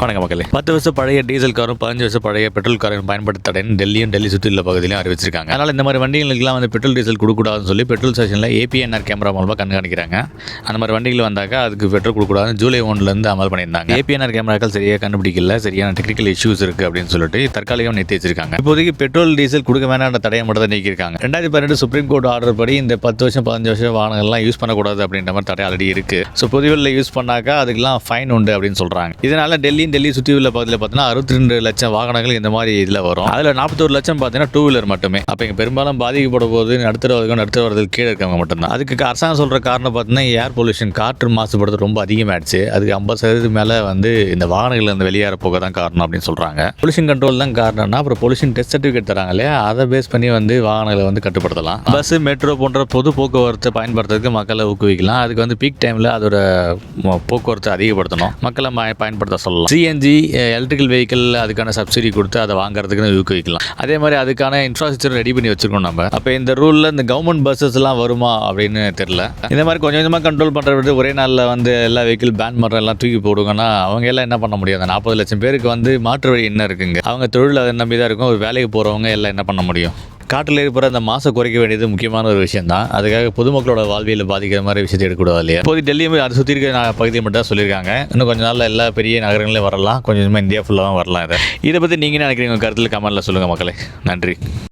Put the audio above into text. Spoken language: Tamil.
வணக்கம் மக்களே. பத்து வருஷம் பழைய டீசல் காரும் பதினஞ்சு வருஷம் பழைய பெட்ரோல் காரையும் பயன்படுத்த தடைன்னு டெல்லியும் டெல்லி சுற்றி உள்ள பகுதியிலும் அறிவிச்சிருக்காங்க. அதனால் இந்த மாதிரி வண்டிகளுக்குலாம் வந்து பெட்ரோல் டீசல் கொடுக்கூடாதுன்னு சொல்லி பெட்ரோல் ஸ்டேஷனில் ஏபிஎன்ஆர் கேமரா மூலமாக கண்காணிக்கிறாங்க. அந்த மாதிரி வண்டிகள் வந்தாக்கா அதுக்கு பெட்ரோல் கொடுக்கூடாதுன்னு ஜூலை ஒன்லேருந்து அமல் பண்ணியிருந்தாங்க. ஏபிஎன்ஆர் கேமராக்கள் சரியாக கண்டுபிடிக்கல சரியான டெக்னிக்கல் இஷ்யூஸ் இருக்குது அப்படின்னு சொல்லிட்டு தற்காலிகம் நிறுத்தி வச்சிருக்காங்க. இப்போதைக்கு பெட்ரோல் டீசல் கொடுக்க வேணாம் தடையை மட்டும் தான் நீக்கியிருக்காங்க. ரெண்டாயிரத்தி பன்னெண்டு சுப்ரீம் கோர்ட் ஆர்டர் படி இந்த பத்து வருஷம் பதினஞ்சு வருஷம் வாகனங்கள்லாம் யூஸ் பண்ணக்கூடாது அப்படின்ற மாதிரி தடை ஆல்ரெடி இருக்குது ஸோ பொதுவில் யூஸ் பண்ணாக்கா அதுக்கெல்லாம் ஃபைன் உண்டு அப்படின்னு சொல்கிறாங்க இதனால் டெல்லி டெல்லியும் டெல்லி சுற்றி உள்ள பகுதியில் பார்த்தீங்கன்னா அறுபத்தி ரெண்டு லட்சம் வாகனங்கள் இந்த மாதிரி இதில் வரும். அதில் நாற்பத்தோரு லட்சம் பார்த்தீங்கன்னா டூ வீலர் மட்டுமே. அப்போ இங்கே பெரும்பாலும் பாதிக்கப்பட போது நடுத்தரவர்கள் வரதுக்கு கீழே இருக்கவங்க மட்டும்தான். அதுக்கு அரசாங்கம் சொல்கிற காரணம் பார்த்தீங்கன்னா ஏர் பொல்யூஷன் காற்று மாசுபடுறது ரொம்ப அதிகமாகிடுச்சு அதுக்கு ஐம்பது சதவீதம் மேலே வந்து இந்த வாகனங்கள் வந்து வெளியேற போக தான் காரணம் அப்படின்னு சொல்கிறாங்க பொல்யூஷன் கண்ட்ரோல் தான் காரணம்னா அப்புறம் பொல்யூஷன் டெஸ்ட் சர்டிஃபிகேட் தராங்க இல்லையா? அதை பேஸ் பண்ணி வந்து வாகனங்களை வந்து கட்டுப்படுத்தலாம். பஸ் மெட்ரோ போன்ற பொது போக்குவரத்தை பயன்படுத்துறதுக்கு மக்களை ஊக்குவிக்கலாம். அதுக்கு வந்து பீக் டைமில் அதோட போக்குவரத்தை அதிகப்படுத்தணும். மக்களை பயன்படுத்த சொல்லலாம். சிஎன்ஜி எலக்ட்ரிக்கல் வெஹிக்கிள் அதுக்கான சப்சிடி கொடுத்து அதை வாங்குறதுக்குன்னு ஊக்குவிக்கலாம். அதே மாதிரி அதுக்கான இன்ஃப்ராஸ்ட்ரக்சர் ரெடி பண்ணி வச்சிருக்கோம் நம்ம. அப்போ இந்த ரூலில் இந்த கவர்மெண்ட் பஸ்ஸஸ்லாம் வருமா அப்படின்னு தெரியல. இந்த மாதிரி கொஞ்சம் கொஞ்சமாக கண்ட்ரோல் பண்ணுற விட்டு ஒரே நாளில் வந்து எல்லா வெஹிக்கிள் பேன் பண்ணுற எல்லாம் தூக்கி போடுங்கன்னா அவங்க எல்லாம் என்ன பண்ண முடியாது நாற்பது லட்சம் பேருக்கு வந்து மாற்று வழி என்ன இருக்குங்க? அவங்க தொழில் அதை நம்பி தான் இருக்கும். ஒரு வேலைக்கு போகிறவங்க எல்லாம் என்ன பண்ண முடியும்? காட்டில் இருக்கிற அந்த மாசை குறைக்க வேண்டியது முக்கியமான ஒரு விஷயம் தான் அதுக்காக பொதுமக்களோட வாழ்வியல் பாதிக்கிற மாதிரி விஷயத்தை எடுக்கக்கூடாது இல்லையா? இப்போது டெல்லியும் அதை சுற்றி இருக்கிற பகுதியை மட்டும் தான் சொல்லியிருக்காங்க. இன்னும் கொஞ்ச நாளில் எல்லா பெரிய நகரங்களையும் வரலாம். கொஞ்சம் கொஞ்சமாக இந்தியா ஃபுல்லாகவும் வரலாம் இதை. இதை பற்றி நீங்கள் என்ன நினைக்கிறீங்க? உங்கள் கருத்தில் கமெண்ட்டில் சொல்லுங்கள் மக்களே. நன்றி.